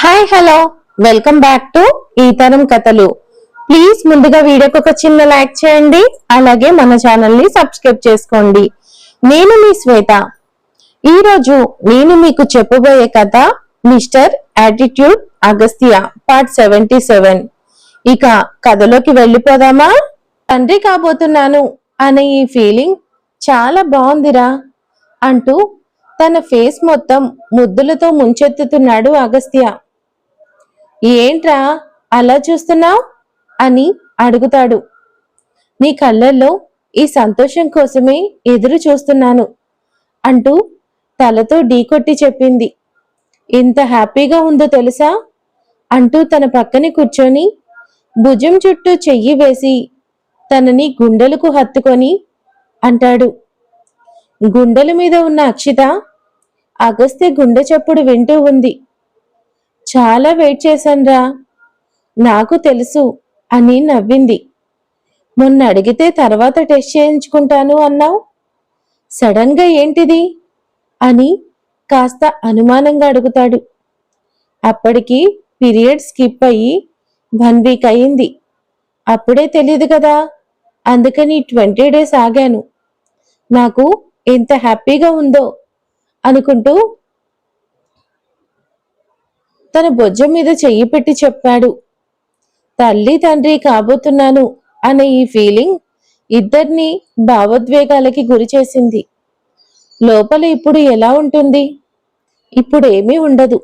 Hi hello welcome back to ఈ తరం కథలు ప్లీజ్ ముందుగా వీడియోకి ఒక చిన్న లైక్ చేయండి. అలాగే మన ఛానల్ని సబ్స్క్రైబ్ చేసుకోండి. నేను మీ శ్వేత. ఈరోజు నేను మీకు చెప్పబోయే కథ mister attitude Agastya part seventy seven ఇక కథలోకి వెళ్ళిపోదామా? తండ్రి కాబోతున్నాను అనే ఈ ఫీలింగ్ చాలా బాగుందిరా అంటూ తన ఫేస్ మొత్తం ముద్దులతో ముంచెత్తుతున్నాడు అగస్త్య ఏంట్రా అలా చూస్తున్నావు? అని అడుగుతాడు. నీ కళ్ళల్లో ఈ సంతోషం కోసమే ఎదురు చూస్తున్నాను అంటూ తలతో ఢీకొట్టి చెప్పింది. ఎంత హ్యాపీగా ఉందో తెలుసా? అంటూ తన పక్కనే కూర్చొని భుజం చుట్టూ చెయ్యి వేసి తనని గుండెలకు హత్తుకొని అంటాడు. గుండెల మీద ఉన్న అక్షిత అగస్త్య గుండె చప్పుడు వింటూ ఉంది. చాలా వెయిట్ చేశాన్రా. నాకు తెలుసు అని నవ్వింది. మొన్న అడిగితే తర్వాత టెస్ట్ చేయించుకుంటాను అన్నావు? సడన్గా ఏంటిది? అని కాస్త అనుమానంగా అడుగుతాడు. అప్పటికి పీరియడ్ స్కిప్ అయ్యి వన్ వీక్ అయింది అప్పుడే తెలియదు కదా? అందుకని ట్వంటీ డేస్ ఆగాను. నాకు ఎంత హ్యాపీగా ఉందో అనుకుంటూ తన బొజ్జం మీద చెయ్యి పెట్టి చెప్పాడు. తల్లి తండ్రి కాబోతున్నాను అనే ఈ ఫీలింగ్ ఇద్దరిని భావోద్వేగాలకి గురి చేసింది. లోపల ఇప్పుడు ఎలా ఉంటుంది? ఇప్పుడు ఏమీ ఉండదు.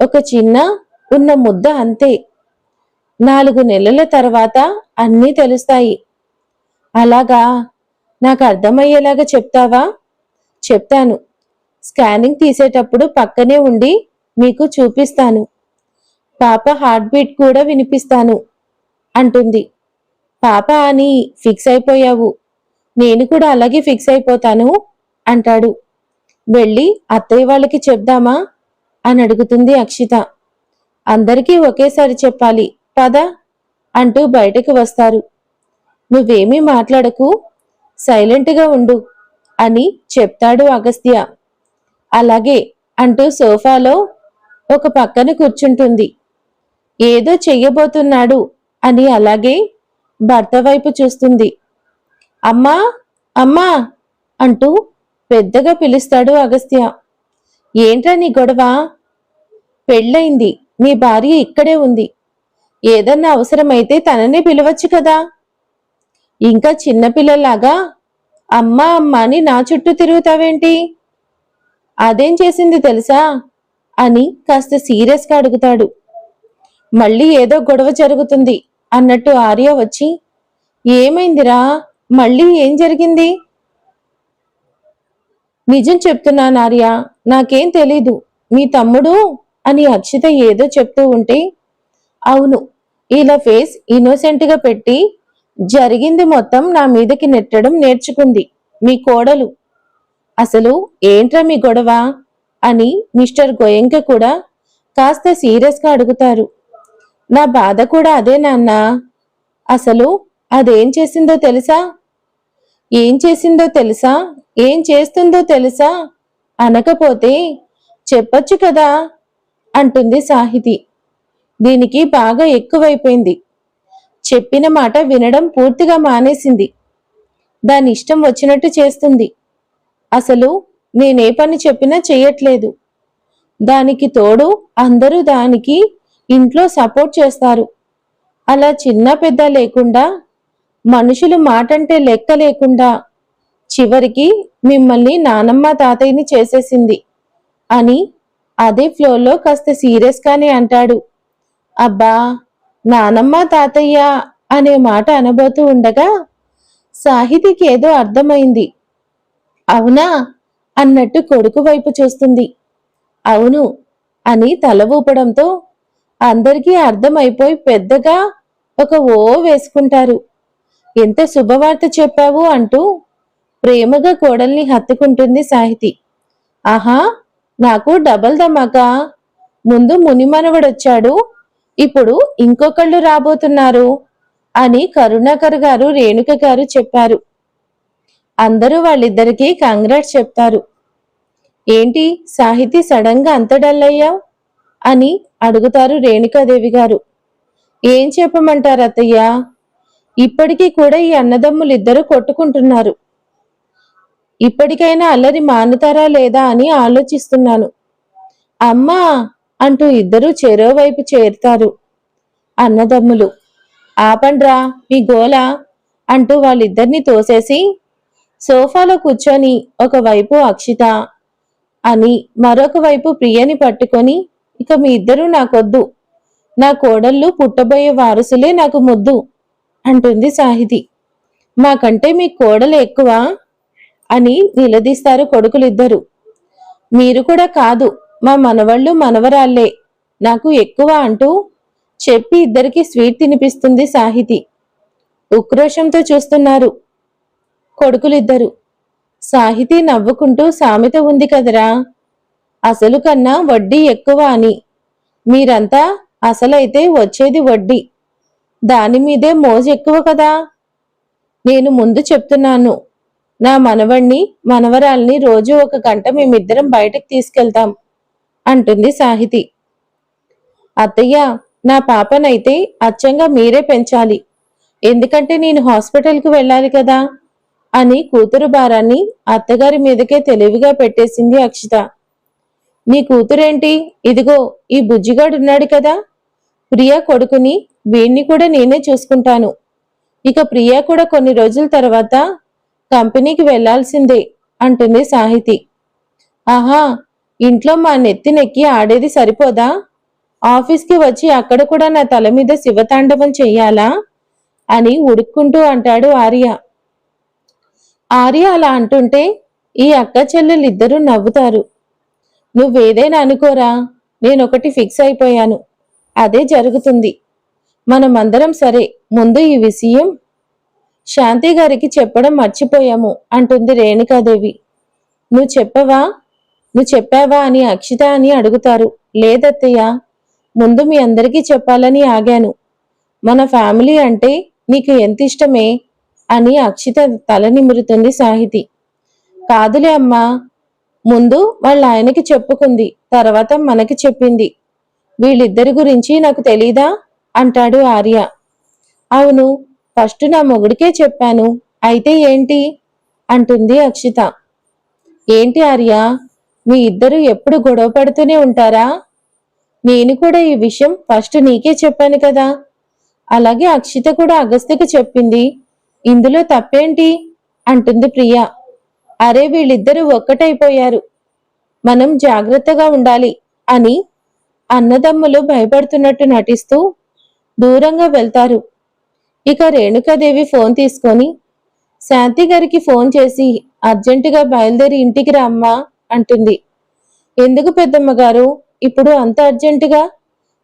ఒక చిన్న ఉన్న ముద్ద అంతే. నాలుగు నెలల తర్వాత అన్నీ తెలుస్తాయి. అలాగా? నాకు అర్థమయ్యేలాగా చెప్తావా? చెప్తాను. స్కానింగ్ తీసేటప్పుడు పక్కనే ఉండి మీకు చూపిస్తాను. పాప హార్ట్ బీట్ కూడా వినిపిస్తాను అంటుంది. పాప అని ఫిక్స్ అయిపోయావు. నేను కూడా అలాగే ఫిక్స్ అయిపోతాను అంటాడు. వెళ్ళి అత్తయ్య వాళ్ళకి చెప్దామా? అని అడుగుతుంది అక్షిత. అందరికీ ఒకేసారి చెప్పాలి పద అంటూ బయటకు వస్తారు. నువ్వేమీ మాట్లాడకు సైలెంట్గా ఉండు అని చెప్తాడు అగస్త్య. అలాగే అంటూ సోఫాలో ఒక పక్కన కూర్చుంటుంది. ఏదో చెయ్యబోతున్నాడు అని అలాగే భర్త వైపు చూస్తుంది. అమ్మా అమ్మా అంటూ పెద్దగా పిలుస్తాడు అగస్త్య. ఏంట్రా నీ గొడవ? పెళ్ళయింది. నీ భార్య ఇక్కడే ఉంది. ఏదన్నా అవసరమైతే తననే పిలవచ్చు కదా? ఇంకా చిన్నపిల్లలాగా అమ్మా అమ్మా అని నా చుట్టూ తిరుగుతావేంటి? అదేం చేసింది తెలుసా? అని కాస్త సీరియస్గా అడుగుతాడు. మళ్ళీ ఏదో గొడవ జరుగుతుంది అన్నట్టు ఆర్య వచ్చి ఏమైందిరా? మళ్ళీ ఏం జరిగింది? నిజం చెప్తున్నాను ఆర్య నాకేం తెలీదు. మీ తమ్ముడు? అని అక్షిత ఏదో చెప్తూ ఉంటే అవును ఇలా ఫేస్ ఇన్నోసెంట్గా పెట్టి జరిగింది మొత్తం నా మీదకి నెట్టడం నేర్చుకుంది మీ కోడలు. అసలు ఏంట్రా మీ గొడవ? అని మిస్టర్ గోయంక కూడా కాస్త సీరియస్గా అడుగుతారు. నా బాధ కూడా అదే నాన్న. అసలు అదేం చేసిందో తెలుసా? ఏం చేసిందో తెలుసా? ఏం చేస్తుందో తెలుసా? అనకపోతే చెప్పొచ్చు కదా? అంటుంది సాహితి. దీనికి బాగా ఎక్కువైపోయింది. చెప్పిన మాట వినడం పూర్తిగా మానేసింది. దాని ఇష్టం వచ్చినట్టు చేస్తుంది. అసలు నేనే పని చెప్పినా చెయ్యట్లేదు. దానికి తోడు అందరూ దానికి ఇంట్లో సపోర్ట్ చేస్తారు. అలా చిన్న పెద్ద లేకుండా మనుషులు మాటంటే లెక్క లేకుండా చివరికి మిమ్మల్ని నానమ్మ తాతయ్యని చేసేసింది అని అదే ఫ్లోలో కాస్త సీరియస్గానే అంటాడు. అబ్బా నానమ్మ తాతయ్య అనే మాట అనబోతూ ఉండగా సాహితికి ఏదో అర్థమైంది. అవునా? అన్నట్టు కొడుకు వైపు చూస్తుంది. అవును అని తల ఊపడంతో అందరికీ అర్థమైపోయి పెద్దగా ఒక ఓ వేసుకుంటారు. ఎంత శుభవార్త చెప్పావు అంటూ ప్రేమగా కోడల్ని హత్తుకుంటుంది సాహితి. ఆహా నాకు డబల్ ధమాకా. ముందు మునిమనవడొచ్చాడు ఇప్పుడు ఇంకొకళ్ళు రాబోతున్నారు అని కరుణాకర్ గారు రేణుక గారు చెప్పారు. అందరూ వాళ్ళిద్దరికీ కంగ్రాట్స్ చెప్తారు. ఏంటి సాహితి సడన్గా అంత డల్ అయ్యావు? అని అడుగుతారు రేణుకాదేవి గారు. ఏం చెప్పమంటారు అత్తయ్య? ఇప్పటికీ కూడా ఈ అన్నదమ్ములు ఇద్దరు కొట్టుకుంటున్నారు. ఇప్పటికైనా అల్లరి మానుతారా లేదా అని ఆలోచిస్తున్నాను. అమ్మా అంటూ ఇద్దరూ చెరోవైపు చేరుతారు అన్నదమ్ములు. ఆపండ్రా మీ గోల అంటూ వాళ్ళిద్దరిని తోసేసి సోఫాలో కూర్చొని ఒకవైపు అక్షిత అని మరొక వైపు ప్రియని పట్టుకొని ఇక మీ ఇద్దరూ నాకొద్దు. నా కోడళ్ళు పుట్టబోయే వారసులే నాకు ముద్దు అంటుంది సాహితి. మాకంటే మీ కోడలు ఎక్కువ అని నిలదీస్తారు కొడుకులిద్దరు. మీరు కూడా కాదు మా మనవళ్ళు మనవరాళ్ళే నాకు ఎక్కువ అంటూ చెప్పి ఇద్దరికి స్వీట్ తినిపిస్తుంది సాహితి. ఉక్రోషంతో చూస్తున్నారు. కొడుకులిద్దరు. సాహితీ నవ్వుకుంటూ సామెత ఉంది కదరా. అసలు కన్నా వడ్డీ ఎక్కువ అని. మీరంతా అసలైతే వచ్చేది వడ్డీ. దాని మీదే మోజు ఎక్కువ కదా. నేను ముందు చెప్తున్నాను. నా మనవణ్ణి మనవరాల్ని రోజు ఒక గంట మేమిద్దరం బయటకు తీసుకెళ్తాం అంటుంది సాహితి. అత్తయ్య నా పాపనైతే అచ్చంగా మీరే పెంచాలి. ఎందుకంటే నేను హాస్పిటల్కి వెళ్ళాలి కదా. అని కూతురు భారాన్ని అత్తగారి మీదకే తెలివిగా పెట్టేసింది అక్షిత. నీ కూతురేంటి? ఇదిగో ఈ బుజ్జిగాడు ఉన్నాడు కదా. ప్రియా కొడుకుని వీణ్ణి కూడా నేనే చూసుకుంటాను. ఇక ప్రియా కూడా కొన్ని రోజుల తర్వాత కంపెనీకి వెళ్ళాల్సిందే అంటుంది సాహితి. ఆహా ఇంట్లో మా నెత్తినెక్కి ఆడేది సరిపోదా? ఆఫీస్కి వచ్చి అక్కడ కూడా నా తల మీద శివతాండవం చెయ్యాలా? అని ఉడుక్కుంటూ అంటాడు ఆర్య. ఆర్య అలా అంటుంటే ఈ అక్క చెల్లెలిద్దరూ నవ్వుతారు. నువ్వేదైనా అనుకోరా నేనొకటి ఫిక్స్ అయిపోయాను. అదే జరుగుతుంది. మనమందరం సరే ముందు ఈ విషయం శాంతి గారికి చెప్పడం మర్చిపోయాము అంటుంది రేణుకాదేవి. నువ్వు చెప్పవా? నువ్వు చెప్పావా? అని అక్షిత అని అడుగుతారు. లేదత్తయ్య ముందు మీ అందరికీ చెప్పాలని ఆగాను. మన ఫ్యామిలీ అంటే నీకు ఎంత ఇష్టమే? అని అక్షిత తల నిమురుతుంది సాహితి. కాదులే అమ్మా ముందు వాళ్ళ ఆయనకి చెప్పుకుంది తర్వాత మనకి చెప్పింది. వీళ్ళిద్దరి గురించి నాకు తెలీదా? అంటాడు ఆర్య. అవును ఫస్ట్ నా మొగుడికే చెప్పాను అయితే ఏంటి? అంటుంది అక్షిత. ఏంటి ఆర్య మీ ఇద్దరు ఎప్పుడు గొడవ పడుతూనే ఉంటారా? నేను కూడా ఈ విషయం ఫస్ట్ నీకే చెప్పాను కదా. అలాగే అక్షిత కూడా అగస్త్యకి చెప్పింది ఇందులో తప్పేంటి? అంటుంది ప్రియా. అరే వీళ్ళిద్దరూ ఒక్కటైపోయారు. మనం జాగ్రత్తగా ఉండాలి అని అన్నదమ్ములు భయపడుతున్నట్టు నటిస్తూ దూరంగా వెళ్తారు. ఇక రేణుకాదేవి ఫోన్ తీసుకొని శాంతి గారికి ఫోన్ చేసి అర్జెంటుగా బయలుదేరి ఇంటికి రమ్మా అంటుంది. ఎందుకు పెద్దమ్మ గారు? ఇప్పుడు అంత అర్జెంటుగా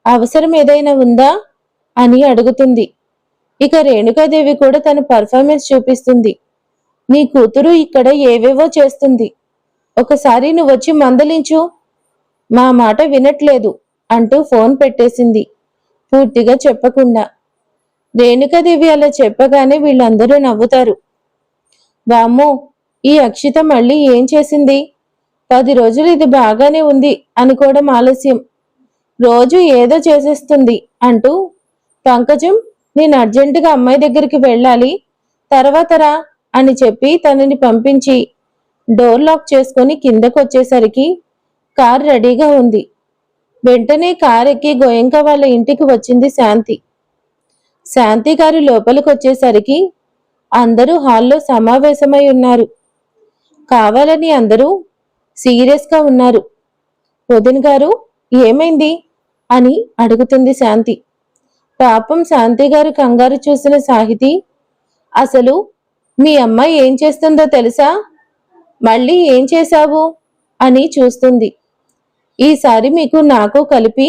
అవసరం ఏదైనా ఉందా? అని అడుగుతుంది. ఇక రేణుకాదేవి కూడా తన పర్ఫార్మెన్స్ చూపిస్తుంది. నీ కూతురు ఇక్కడ ఏవేవో చేస్తుంది. ఒకసారి నువ్వు వచ్చి మందలించు. మా మాట వినట్లేదు అంటూ ఫోన్ పెట్టేసింది. పూర్తిగా చెప్పకుండా. రేణుకాదేవి అలా చెప్పగానే వీళ్ళందరూ నవ్వుతారు. వామ్మో ఈ అక్షిత మళ్ళీ ఏం చేసింది? పది రోజులు ఇది బాగానే ఉంది అనుకోవడం ఆలస్యం. రోజు ఏదో చేసేస్తుంది అంటూ పంకజం నేను అర్జెంటుగా అమ్మాయి దగ్గరికి వెళ్ళాలి తర్వాతరా అని చెప్పి తనని పంపించి డోర్ లాక్ చేసుకుని కిందకు వచ్చేసరికి కార్ రెడీగా ఉంది. వెంటనే కార్ ఎక్కి గోయంక వాళ్ళ ఇంటికి వచ్చింది శాంతి. శాంతి గారు లోపలికి వచ్చేసరికి అందరూ హాల్లో సమావేశమై ఉన్నారు. కావాలని అందరూ సీరియస్గా ఉన్నారు. వదిన్ గారు ఏమైంది? అని అడుగుతుంది శాంతి. పాపం శాంతి గారు కంగారు చూసిన సాహితి అసలు మీ అమ్మాయి ఏం చేస్తుందో తెలుసా? మళ్ళీ ఏం చేశావు? అని చూస్తుంది. ఈసారి మీకు నాకు కలిపి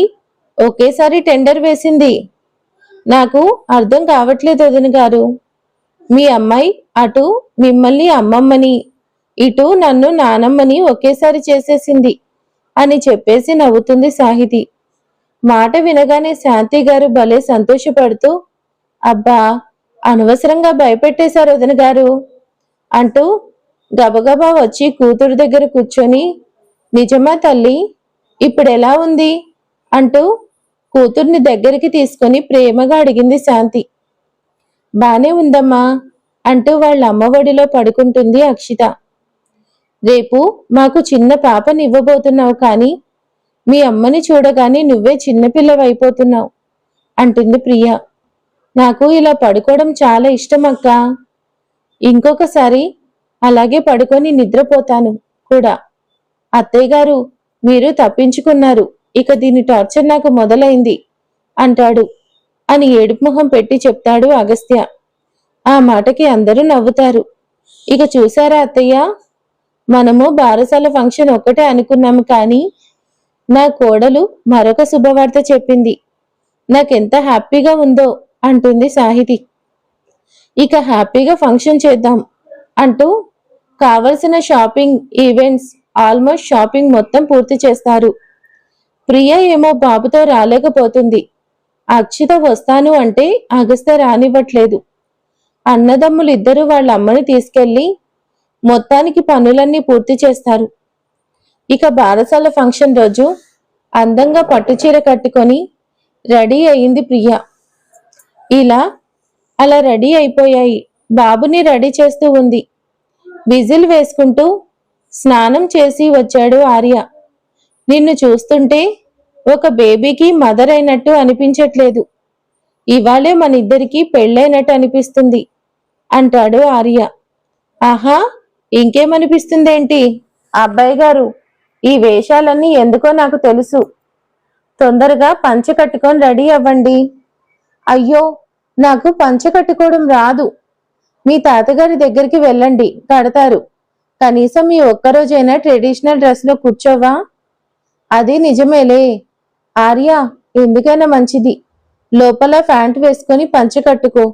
ఒకేసారి టెండర్ వేసింది. నాకు అర్థం కావట్లేదు వదిన గారు. మీ అమ్మాయి అటు మిమ్మల్ని అమ్మమ్మని ఇటు నన్ను నానమ్మని ఒకేసారి చేసేసింది అని చెప్పేసి నవ్వుతుంది సాహితి. మాట వినగానే శాంతి గారు భలే సంతోషపడుతూ అబ్బా అనవసరంగా భయపెట్టేశారు వదిన గారు అంటూ గబగబా వచ్చి కూతురు దగ్గర కూర్చొని నిజమా తల్లి ఇప్పుడు ఎలా ఉంది? అంటూ కూతుర్ని దగ్గరికి తీసుకొని ప్రేమగా అడిగింది శాంతి. బానే ఉందమ్మా అంటూ వాళ్ళ అమ్మ ఒడిలో పడుకుంటుంది అక్షిత. రేపు మాకు చిన్న పాపని ఇవ్వబోతున్నావు కానీ మీ అమ్మని చూడగానే నువ్వే చిన్నపిల్లవైపోతున్నావు అంటుంది ప్రియ. నాకు ఇలా పడుకోవడం చాలా ఇష్టం అక్క. ఇంకొకసారి అలాగే పడుకొని నిద్రపోతాను కూడా. అత్తయ్య గారు మీరు తప్పించుకున్నారు. ఇక దీని టార్చర్ నాకు మొదలైంది అంటాడు అని ఏడుపు ముఖం పెట్టి చెప్తాడు అగస్త్య. ఆ మాటకి అందరూ నవ్వుతారు. ఇక చూసారా అత్తయ్య? మనము బారసాల ఫంక్షన్ ఒక్కటే అనుకున్నాము కానీ నా కోడలు మరొక శుభవార్త చెప్పింది. నాకెంత హ్యాపీగా ఉందో అంటుంది సాహితి. ఇక హ్యాపీగా ఫంక్షన్ చేద్దాం అంటూ కావలసిన షాపింగ్ ఈవెంట్స్ ఆల్మోస్ట్ షాపింగ్ మొత్తం పూర్తి చేస్తారు. ప్రియ ఏమో బాబుతో రాలేకపోతుంది. అక్షిత వస్తాను అంటే అగస్త రానివ్వట్లేదు. అన్నదమ్ములిద్దరూ వాళ్ళ అమ్మని తీసుకెళ్ళి మొత్తానికి పనులన్నీ పూర్తి చేస్తారు. ఇక బారసాల ఫంక్షన్ రోజు అందంగా పట్టుచీర కట్టుకొని రెడీ అయింది ప్రియ. ఇలా అలా రెడీ అయిపోయాయి. బాబుని రెడీ చేస్తూ ఉంది. విజిల్ వేసుకుంటూ స్నానం చేసి వచ్చాడు ఆర్య. నిన్ను చూస్తుంటే ఒక బేబీకి మదర్ అయినట్టు అనిపించట్లేదు. ఇవాళే మన ఇద్దరికి పెళ్ళైనట్టు అనిపిస్తుంది అంటాడు ఆర్య. ఆహా ఇంకేమనిపిస్తుందేంటి? అబ్బాయి గారు ఈ వేషాలన్నీ ఎందుకో నాకు తెలుసు. తొందరగా పంచ కట్టుకొని రెడీ అవ్వండి. అయ్యో నాకు పంచ కట్టుకోవడం రాదు. మీ తాతగారి దగ్గరికి వెళ్ళండి కడతారు. కనీసం ఈ ఒక్కరోజైనా ట్రెడిషనల్ డ్రెస్లో కూర్చోవా? అది నిజమేలే. ఆర్య ఎందుకైనా మంచిది. లోపల ప్యాంట్ వేసుకొని పంచ కట్టుకో.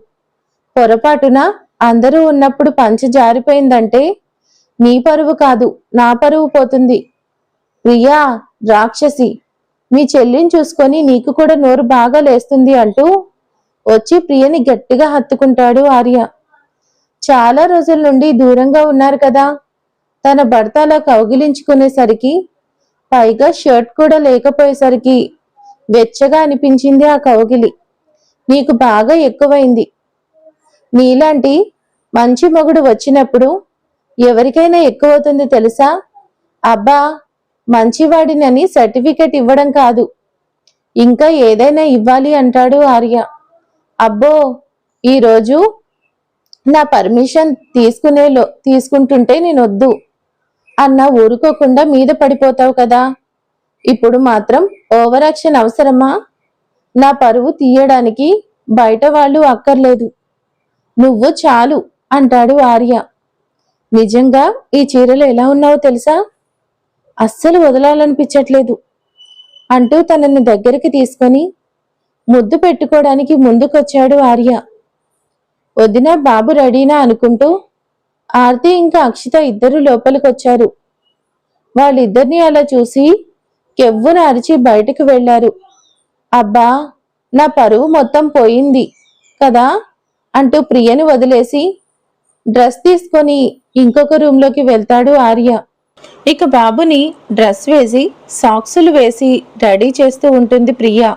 పొరపాటున అందరూ ఉన్నప్పుడు పంచ జారిపోయిందంటే నీ పరువు కాదు నా పరువు పోతుంది. ప్రియా రాక్షసి మీ చెల్లిని చూసుకొని నీకు కూడా నోరు బాగా లేస్తుంది అంటూ వచ్చి ప్రియని గట్టిగా హత్తుకుంటాడు ఆర్య. చాలా రోజుల నుండి దూరంగా ఉన్నారు కదా. తన భర్త అలా కౌగిలించుకునేసరికి పైగా షర్ట్ కూడా లేకపోయేసరికి వెచ్చగా అనిపించింది ఆ కౌగిలి. నీకు బాగా ఎక్కువైంది. నీలాంటి మంచి మొగుడు వచ్చినప్పుడు ఎవరికైనా ఎక్కువవుతుంది తెలుసా? అబ్బా మంచివాడినని సర్టిఫికెట్ ఇవ్వడం కాదు. ఇంకా ఏదైనా ఇవ్వాలి అంటాడు ఆర్య. అబ్బో ఈరోజు నా పర్మిషన్ తీసుకునేలో తీసుకుంటుంటే నేను వద్దు అన్న ఊరుకోకుండా మీద పడిపోతావు కదా. ఇప్పుడు మాత్రం ఓవర్ యాక్షన్ అవసరమా? నా పరువు తీయడానికి బయట వాళ్ళు అక్కర్లేదు. నువ్వు చాలు అంటాడు ఆర్య. నిజంగా ఈ చీరలు ఎలా ఉన్నావో తెలుసా? అస్సలు వదలాలనిపించట్లేదు. అంటూ తనని దగ్గరికి తీసుకొని ముద్దు పెట్టుకోవడానికి ముందుకొచ్చాడు ఆర్య. వదిన బాబు రెడీనా అనుకుంటూ ఆర్తి ఇంకా అక్షిత ఇద్దరు లోపలికొచ్చారు. వాళ్ళిద్దరిని అలా చూసి కెవ్వున అరిచి బయటకు వెళ్ళారు అబ్బా నా పరువు మొత్తం పోయింది కదా అంటూ ప్రియను వదిలేసి డ్రెస్ తీసుకొని ఇంకొక రూమ్లోకి వెళ్తాడు ఆర్య. ఇక బాబుని డ్రెస్ వేసి సాక్సులు వేసి రెడీ చేస్తూ ఉంటుంది ప్రియా.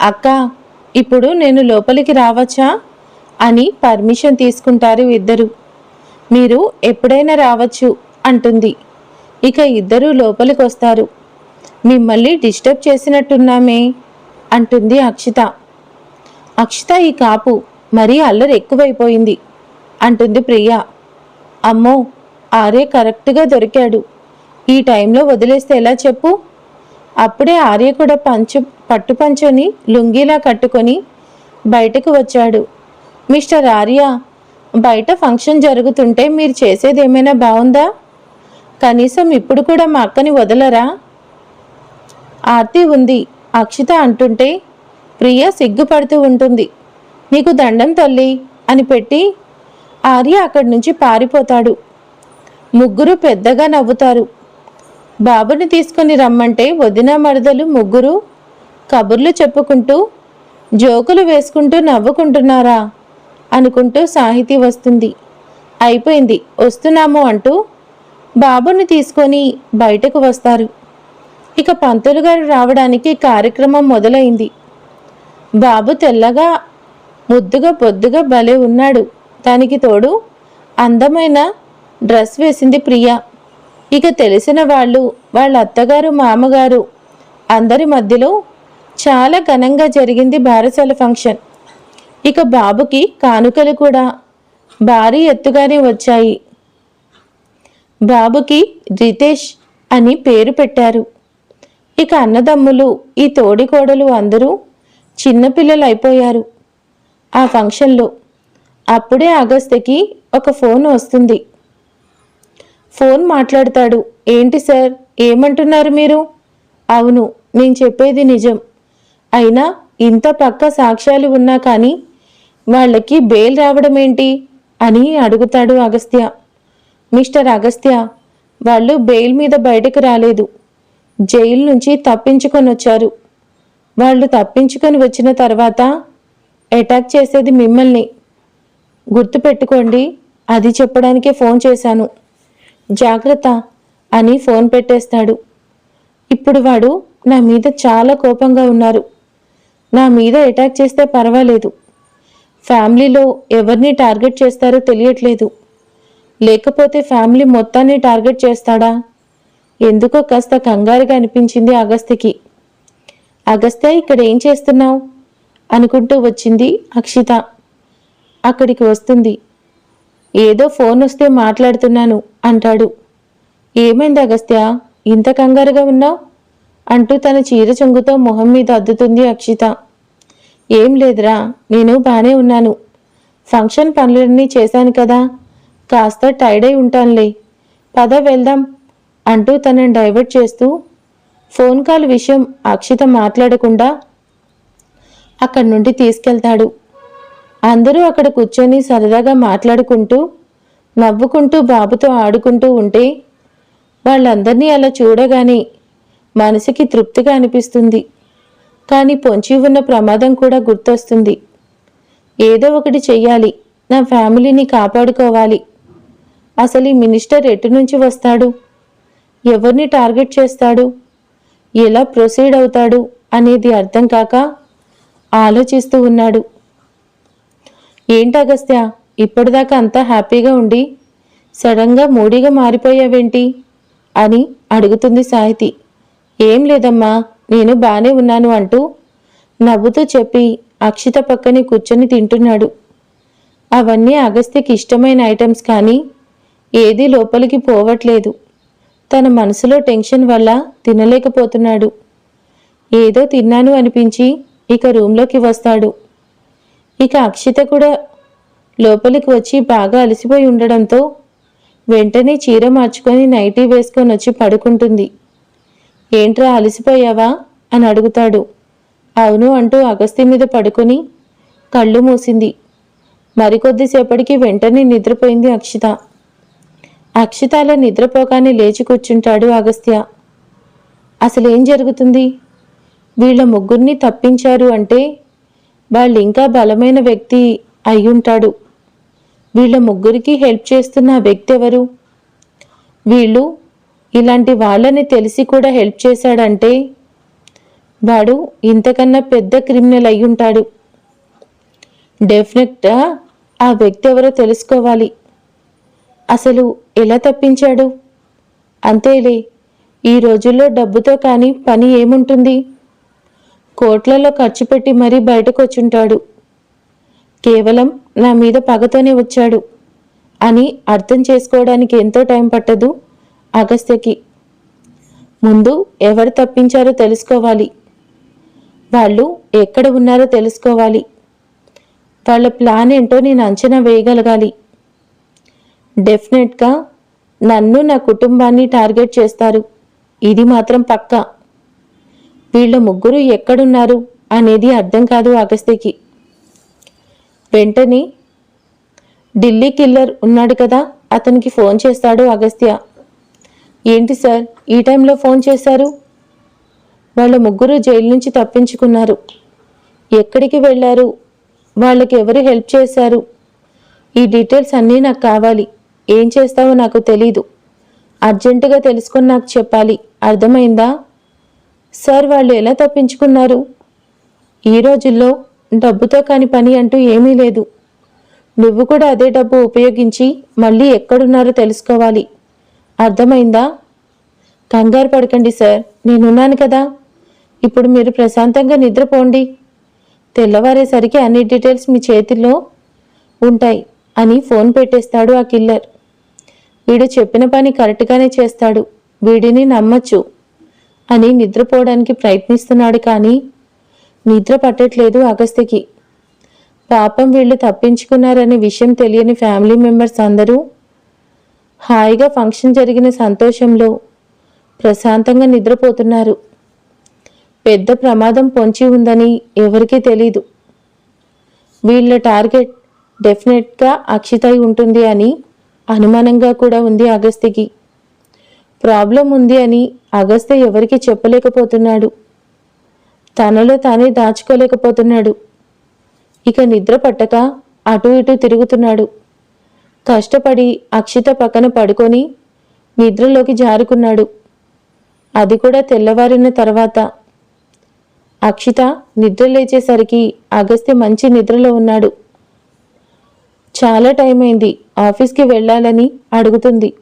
అక్క ఇప్పుడు నేను లోపలికి రావచ్చా? అని పర్మిషన్ తీసుకుంటారు ఇద్దరు. మీరు ఎప్పుడైనా రావచ్చు అంటుంది. ఇక ఇద్దరూ లోపలికి వస్తారు మిమ్మల్ని డిస్టర్బ్ చేసినట్టున్నామే అంటుంది అక్షిత. అక్షిత ఈ కాపు మరీ అల్లరి ఎక్కువైపోయింది అంటుంది ప్రియ. అమ్మో ఆర్య కరెక్ట్గా దొరికాడు. ఈ టైంలో వదిలేస్తే ఎలా చెప్పు? అప్పుడే ఆర్య కూడా పంచు పట్టు పంచుని లుంగీలా కట్టుకొని బయటకు వచ్చాడు. మిస్టర్ ఆర్య బయట ఫంక్షన్ జరుగుతుంటే మీరు చేసేది ఏమైనా బాగుందా కనీసం ఇప్పుడు కూడా మా అక్కని వదలరా? ఆర్తి ఉంది అక్షిత అంటుంటే ప్రియ సిగ్గుపడుతూ ఉంటుంది. నీకు దండం తల్లి అని పెట్టి ఆర్య అక్కడి నుంచి పారిపోతాడు. ముగ్గురు పెద్దగా నవ్వుతారు. బాబుని తీసుకొని రమ్మంటే వదిన మరదలు ముగ్గురు కబుర్లు చెప్పుకుంటూ జోకులు వేసుకుంటూ నవ్వుకుంటున్నారా అనుకుంటూ సాహితీ వస్తుంది. అయిపోయింది వస్తున్నాము అంటూ బాబుని తీసుకొని బయటకు వస్తారు. ఇక పంతులు గారు రావడానికి కార్యక్రమం మొదలైంది. బాబు తెల్లగా ముద్దుగా పొద్దుగా భలే ఉన్నాడు. దానికి తోడు అందమైన డ్రెస్ వేసింది ప్రియ. ఇక తెలిసిన వాళ్ళు వాళ్ళ అత్తగారు మామగారు అందరి మధ్యలో చాలా ఘనంగా జరిగింది బారసాల ఫంక్షన్. ఇక బాబుకి కానుకలు కూడా భారీ ఎత్తుగానే వచ్చాయి. బాబుకి రితేష్ అని పేరు పెట్టారు. ఇక అన్నదమ్ములు ఈ తోడికోడలు అందరూ చిన్నపిల్లలు అయిపోయారు ఆ ఫంక్షన్లో అప్పుడే అగస్త్యకి ఒక ఫోన్ వస్తుంది. ఫోన్ మాట్లాడతాడు. ఏంటి సార్? ఏమంటున్నారు మీరు? అవును నేను చెప్పేది నిజం. అయినా ఇంత పక్క సాక్ష్యాలు ఉన్నా కానీ వాళ్ళకి బెయిల్ రావడం ఏంటి? అని అడుగుతాడు అగస్త్య. మిస్టర్ అగస్త్య వాళ్ళు బెయిల్ మీద బయటకు రాలేదు. జైలు నుంచి తప్పించుకొని వచ్చారు. వాళ్ళు తప్పించుకొని వచ్చిన తర్వాత అటాక్ చేసేది మిమ్మల్ని. గుర్తుపెట్టుకోండి అది చెప్పడానికే ఫోన్ చేశాను. జాగ్రత్త అని ఫోన్ పెట్టేస్తాడు. ఇప్పుడు వాడు నా మీద చాలా కోపంగా ఉన్నారు. నా మీద అటాక్ చేస్తే పర్వాలేదు. ఫ్యామిలీలో ఎవరిని టార్గెట్ చేస్తారో తెలియట్లేదు. లేకపోతే ఫ్యామిలీ మొత్తాన్ని టార్గెట్ చేస్తాడా? ఎందుకో కాస్త కంగారుగా అనిపించింది అగస్త్యకి అగస్త్య ఇక్కడ ఏం చేస్తున్నావు? అనుకుంటూ వచ్చింది అక్షిత. అక్కడికి వస్తుంది. ఏదో ఫోన్ వస్తే మాట్లాడుతున్నాను అంటాడు. ఏమైంది అగస్త్య? ఇంత కంగారుగా ఉన్నావు? అంటూ తన చీర చెంగుతో మొహం మీద అద్దుతుంది అక్షిత. ఏం లేదురా నేను బానే ఉన్నాను. ఫంక్షన్ పనులన్నీ చేశాను కదా కాస్త టైర్డ్ అయి ఉంటానులే. పద వెళ్దాం అంటూ తనని డైవర్ట్ చేస్తూ ఫోన్ కాల్ విషయం అక్షిత మాట్లాడకుండా అక్కడి నుండి తీసుకెళ్తాడు. అందరూ అక్కడ కూర్చొని సరదాగా మాట్లాడుకుంటూ నవ్వుకుంటూ బాబుతో ఆడుకుంటూ ఉంటే వాళ్ళందరినీ అలా చూడగానే మనసుకి తృప్తిగా అనిపిస్తుంది. కానీ పొంచి ఉన్న ప్రమాదం కూడా గుర్తొస్తుంది. ఏదో ఒకటి చెయ్యాలి. నా ఫ్యామిలీని కాపాడుకోవాలి. అసలు ఈ మినిస్టర్ ఎటు నుంచి వస్తాడు? ఎవరిని టార్గెట్ చేస్తాడు? ఎలా ప్రొసీడ్ అవుతాడు? అనేది అర్థం కాక ఆలోచిస్తూ ఉన్నాడు. ఏంటి అగస్త్య? ఇప్పటిదాకా అంతా హ్యాపీగా ఉండి సడన్గా మూడీగా మారిపోయావేంటి? అని అడుగుతుంది సాహితి. ఏం లేదమ్మా నేను బానే ఉన్నాను అంటూ నవ్వుతూ చెప్పి అక్షిత పక్కనే కూర్చొని తింటున్నాడు. అవన్నీ అగస్త్యకి ఇష్టమైన ఐటమ్స్ కానీ ఏదీ లోపలికి పోవట్లేదు. తన మనసులో టెన్షన్ వల్ల తినలేకపోతున్నాడు. ఏదో తిన్నాను అనిపించి ఇక రూమ్లోకి వస్తాడు. ఇక అక్షిత కూడా లోపలికి వచ్చి బాగా అలసిపోయి ఉండడంతో వెంటనే చీర మార్చుకొని నైటీ వేసుకొని వచ్చి పడుకుంటుంది. ఏంట్రా అలసిపోయావా? అని అడుగుతాడు. అవును అంటూ అగస్త్య మీద పడుకొని కళ్ళు మూసింది. మరికొద్దిసేపటికి వెంటనే నిద్రపోయింది అక్షిత. అక్షిత అలా నిద్రపోగానే లేచి కూర్చుంటాడు అగస్త్య. అసలేం జరుగుతుంది? వీళ్ళ ముగ్గురిని తప్పించారు అంటే వాళ్ళు ఇంకా బలమైన వ్యక్తి అయ్యుంటాడు. వీళ్ళ ముగ్గురికి హెల్ప్ చేస్తున్న వ్యక్తి ఎవరు వీళ్ళు ఇలాంటి వాళ్ళని తెలిసి కూడా హెల్ప్ చేశాడంటే వాడు ఇంతకన్నా పెద్ద క్రిమినల్ అయ్యుంటాడు. డెఫినెట్గా ఆ వ్యక్తి ఎవరో తెలుసుకోవాలి. అసలు ఎలా తప్పించాడు? అంతేలే ఈ రోజుల్లో డబ్బుతో కానీ పని ఏముంటుంది? కోట్లలో ఖర్చు పెట్టి మరీ బయటకు వచ్చుంటాడు కేవలం నా మీద పగతోనే వచ్చాడు అని అర్థం చేసుకోవడానికి ఎంతో టైం పట్టదు అగస్త్యకి. ముందు ఎవరు తప్పించారో తెలుసుకోవాలి. వాళ్ళు ఎక్కడ ఉన్నారో తెలుసుకోవాలి. వాళ్ళ ప్లాన్ ఏంటో నేను అంచనా వేయగలగాలి. డెఫినెట్గా నన్ను నా కుటుంబాన్ని టార్గెట్ చేస్తారు. ఇది మాత్రం పక్కా. వీళ్ళ ముగ్గురు ఎక్కడున్నారు అనేది అర్థం కాదు అగస్త్యకి వెంటనే ఢిల్లీ కిల్లర్ ఉన్నాడు కదా అతనికి ఫోన్ చేస్తాడు అగస్త్య ఏంటి సార్ ఈ టైంలో ఫోన్ చేశారు? వాళ్ళ ముగ్గురు జైలు నుంచి తప్పించుకున్నారు. ఎక్కడికి వెళ్ళారు? వాళ్ళకి ఎవరు హెల్ప్ చేశారు? ఈ డీటెయిల్స్ అన్నీ నాకు కావాలి. ఏం చేస్తావో నాకు తెలీదు. అర్జెంటుగా తెలుసుకొని నాకు చెప్పాలి. అర్థమైందా? సార్ వాళ్ళు ఎలా తప్పించుకున్నారు? ఈ రోజుల్లో డబ్బుతో కాని పని అంటూ ఏమీ లేదు. నువ్వు కూడా అదే డబ్బు ఉపయోగించి మళ్ళీ ఎక్కడున్నారో తెలుసుకోవాలి. అర్థమైందా? కంగారు పడకండి సార్ నేనున్నాను కదా. ఇప్పుడు మీరు ప్రశాంతంగా నిద్రపోండి. తెల్లవారేసరికి అన్ని డీటెయిల్స్ మీ చేతిలో ఉంటాయి అని ఫోన్ పెట్టేస్తాడు ఆ కిల్లర్. వీడు చెప్పిన పని కరెక్ట్గానే చేస్తాడు. వీడిని నమ్మచ్చు. అని నిద్రపోవడానికి ప్రయత్నిస్తున్నాడు కానీ నిద్ర పట్టట్లేదు అగస్త్యకి పాపం వీళ్ళు తప్పించుకున్నారనే విషయం తెలియని ఫ్యామిలీ మెంబర్స్ అందరూ హాయిగా ఫంక్షన్ జరిగిన సంతోషంలో ప్రశాంతంగా నిద్రపోతున్నారు. పెద్ద ప్రమాదం పొంచి ఉందని ఎవరికీ తెలీదు. వీళ్ళ టార్గెట్ డెఫినెట్గా అక్షితై ఉంటుంది అని అనుమానంగా కూడా ఉంది అగస్త్యకి ప్రాబ్లం ఉంది అని అగస్త్య ఎవరికి చెప్పలేకపోతున్నాడు. తనలో తానే దాచుకోలేకపోతున్నాడు. ఇక నిద్ర పట్టక అటు ఇటు తిరుగుతున్నాడు. కష్టపడి అక్షిత పక్కన పడుకొని నిద్రలోకి జారుకున్నాడు. అది కూడా తెల్లవారిన తర్వాత. అక్షిత నిద్ర లేచేసరికి అగస్త్య మంచి నిద్రలో ఉన్నాడు. చాలా టైం అయింది ఆఫీస్కి వెళ్ళాలని అడుగుతుంది.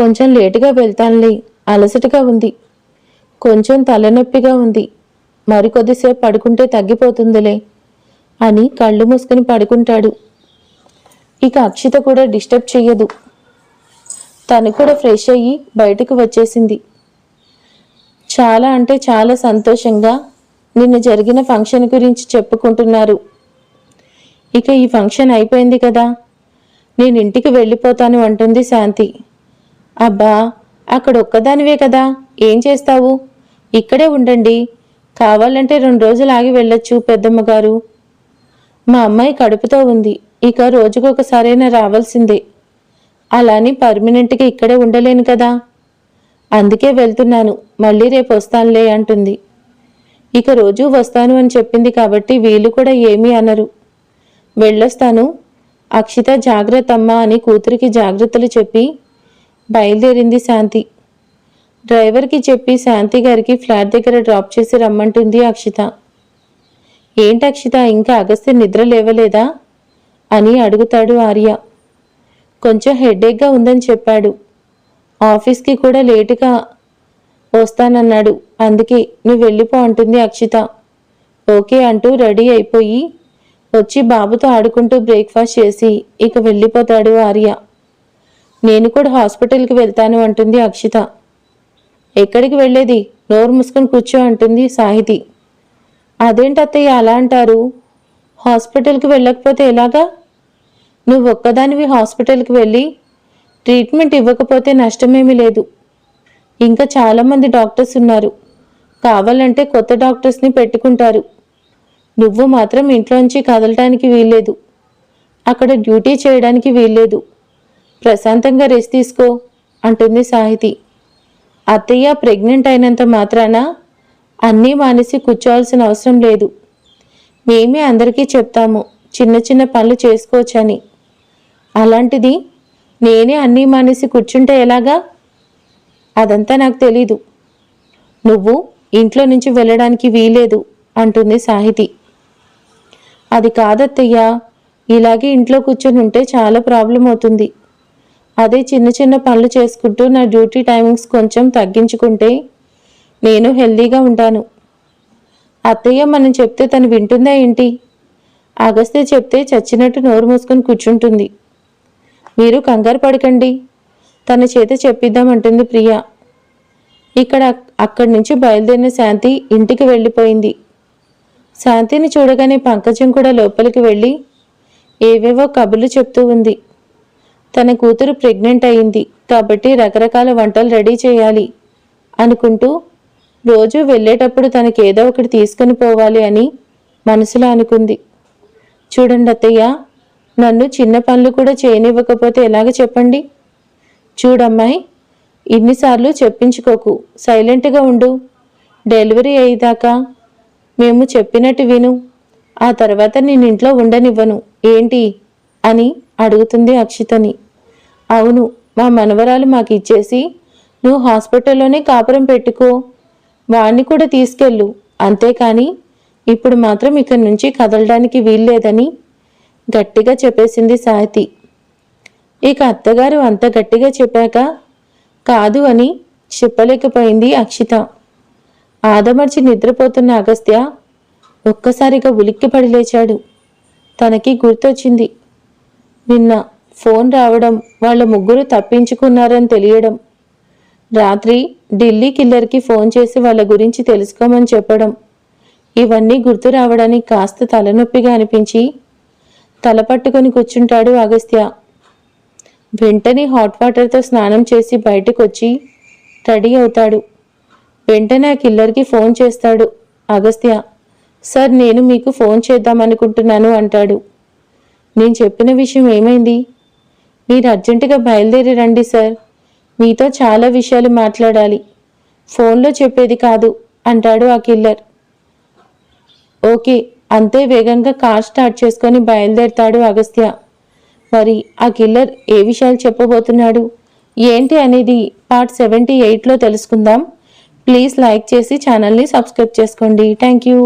కొంచెం లేటుగా వెళ్తానులే. అలసటగా ఉంది. కొంచెం తలనొప్పిగా ఉంది. మరికొద్దిసేపు పడుకుంటే తగ్గిపోతుందిలే అని కళ్ళు మూసుకుని పడుకుంటాడు. ఇక అక్షిత కూడా డిస్టర్బ్ చెయ్యదు. తను కూడా ఫ్రెష్ అయ్యి బయటకు వచ్చేసింది. చాలా అంటే చాలా సంతోషంగా నిన్న జరిగిన ఫంక్షన్ గురించి చెప్పుకుంటున్నారు. ఇక ఈ ఫంక్షన్ అయిపోయింది కదా. నేను ఇంటికి వెళ్ళిపోతాను అంటుంది శాంతి. అబ్బా అక్కడ ఒక్కదానివే కదా. ఏం చేస్తావు? ఇక్కడే ఉండండి. కావాలంటే రెండు రోజులు ఆగి వెళ్ళొచ్చు పెద్దమ్మ గారు మా అమ్మాయి కడుపుతో ఉంది. ఇక రోజుకొకసారైనా రావాల్సిందే. అలాని పర్మనెంట్గా ఇక్కడే ఉండలేను కదా. అందుకే వెళ్తున్నాను. మళ్ళీ రేపు వస్తానులే అంటుంది. ఇక రోజు వస్తాను అని చెప్పింది కాబట్టి వీళ్ళు కూడా ఏమీ అనరు. వెళ్ళొస్తాను. అక్షిత జాగ్రత్త అమ్మా అని కూతురికి జాగ్రత్తలు చెప్పి బయలుదేరింది శాంతి. డ్రైవర్కి చెప్పి శాంతి గారికి ఫ్లాట్ దగ్గర డ్రాప్ చేసి రమ్మంటుంది అక్షిత. ఏంటి అక్షిత ఇంకా అగస్త్య నిద్ర లేవలేదా? అని అడుగుతాడు ఆర్య. కొంచెం హెడేక్గా ఉందని చెప్పాడు. ఆఫీస్కి కూడా లేటుగా వస్తానన్నాడు. అందుకే నువ్వు వెళ్ళిపో అంటుంది అక్షిత. ఓకే అంటూ రెడీ అయిపోయి వచ్చి బాబుతో ఆడుకుంటూ బ్రేక్ఫాస్ట్ చేసి ఇక వెళ్ళిపోతాడు ఆర్య. నేను కూడా హాస్పిటల్కి వెళ్తాను అంటుంది అక్షిత. ఎక్కడికి వెళ్ళేది? నోరు మూసుకొని కూర్చో అంటుంది సాహితి. అదేంటి అత్తయ్య అలా అంటారు? హాస్పిటల్కి వెళ్ళకపోతే ఎలాగా? నువ్వు ఒక్కదానివి హాస్పిటల్కి వెళ్ళి ట్రీట్మెంట్ ఇవ్వకపోతే నష్టమేమీ లేదు. ఇంకా చాలామంది డాక్టర్స్ ఉన్నారు. కావాలంటే కొత్త డాక్టర్స్ని పెట్టుకుంటారు. నువ్వు మాత్రం ఇంట్లోంచి కదలటానికి వీల్లేదు. అక్కడ డ్యూటీ చేయడానికి వీల్లేదు. ప్రశాంతంగా రెస్ట్ తీసుకో అంటుంది సాహితి. అత్తయ్య ప్రెగ్నెంట్ అయినంత మాత్రాన అన్నీ మానేసి కూర్చోవాల్సిన అవసరం లేదు. మేమే అందరికీ చెప్తాము చిన్న చిన్న పనులు చేసుకోవచ్చని. అలాంటిది నేనే అన్నీ మానేసి కూర్చుంటే ఎలాగా? అదంతా నాకు తెలీదు. నువ్వు ఇంట్లో నుంచి వెళ్ళడానికి వీలేదు అంటుంది సాహితి. అది కాదత్తయ్యా ఇలాగే ఇంట్లో కూర్చొని ఉంటే చాలా ప్రాబ్లం అవుతుంది. అదే చిన్న చిన్న పనులు చేసుకుంటూ నా డ్యూటీ టైమింగ్స్ కొంచెం తగ్గించుకుంటే నేను హెల్దీగా ఉంటాను. అత్తయ్య మనం చెప్తే తను వింటుందా ఏంటి? అగస్తే చెప్తే చచ్చినట్టు నోరు మూసుకొని కూర్చుంటుంది. మీరు కంగారు పడకండి. తన చేత చెప్పిద్దామంటుంది ప్రియ. ఇక్కడ అక్కడి నుంచి బయలుదేరిన శాంతి ఇంటికి వెళ్ళిపోయింది. శాంతిని చూడగానే పంకజం కూడా లోపలికి వెళ్ళి ఏవేవో కబుర్లు చెప్తూ ఉంది. తన కూతురు ప్రెగ్నెంట్ అయింది కాబట్టి రకరకాల వంటలు రెడీ చేయాలి అనుకుంటూ రోజు వెళ్ళేటప్పుడు తనకి ఏదో ఒకటి తీసుకొని పోవాలి అని మనసులో అనుకుంది. చూడండి అత్తయ్య నన్ను చిన్న పనులు కూడా చేయనివ్వకపోతే ఎలాగ చెప్పండి? చూడమ్మాయి ఇన్నిసార్లు చెప్పించుకోకు సైలెంట్గా ఉండు. డెలివరీ అయ్యేదాకా మేము చెప్పినట్టు విను. ఆ తర్వాత నేను ఇంట్లో ఉండనివ్వను. ఏంటి? అని అడుగుతుంది అక్షితని. అవును మా మనవరాలు మాకు ఇచ్చేసి నువ్వు హాస్పిటల్లోనే కాపురం పెట్టుకో. వాణ్ణి కూడా తీసుకెళ్ళు. అంతేకాని ఇప్పుడు మాత్రం ఇక్కడి నుంచి కదలడానికి వీల్లేదని గట్టిగా చెప్పేసింది సాహితి. ఇక అత్తగారు అంత గట్టిగా చెప్పాక కాదు అని చెప్పలేకపోయింది అక్షిత. ఆదమర్చి నిద్రపోతున్న అగస్త్య ఒక్కసారిగా ఉలిక్కిపడి లేచాడు. తనకి గుర్తొచ్చింది నిన్న ఫోన్ రావడం వాళ్ళ ముగ్గురు తప్పించుకున్నారని తెలియడం. రాత్రి ఢిల్లీ కిల్లర్కి ఫోన్ చేసి వాళ్ళ గురించి తెలుసుకోమని చెప్పడం. ఇవన్నీ గుర్తు రావడానికి కాస్త తలనొప్పిగా అనిపించి తల పట్టుకొని కూర్చుంటాడు అగస్త్య వెంటనే హాట్ వాటర్తో స్నానం చేసి బయటకు వచ్చి రెడీ అవుతాడు. వెంటనే ఆ కిల్లర్కి ఫోన్ చేస్తాడు అగస్త్య సార్ నేను మీకు ఫోన్ చేద్దామనుకుంటున్నాను అంటాడు. నేను చెప్పిన విషయం ఏమైంది? మీరు అర్జెంటుగా బయలుదేరి రండి సార్. మీతో చాలా విషయాలు మాట్లాడాలి. ఫోన్లో చెప్పేది కాదు అంటాడు ఆ కిల్లర్. ఓకే అంతే వేగంగా కార్ స్టార్ట్ చేసుకొని బయలుదేరతాడు అగస్త్య. మరి ఆ కిల్లర్ ఏ విషయాలు చెప్పబోతున్నాడు? ఏంటి అనేది పార్ట్ సెవెంటీ ఎయిట్లో తెలుసుకుందాం. ప్లీజ్ లైక్ చేసి ఛానల్ని సబ్స్క్రైబ్ చేసుకోండి. Thank you.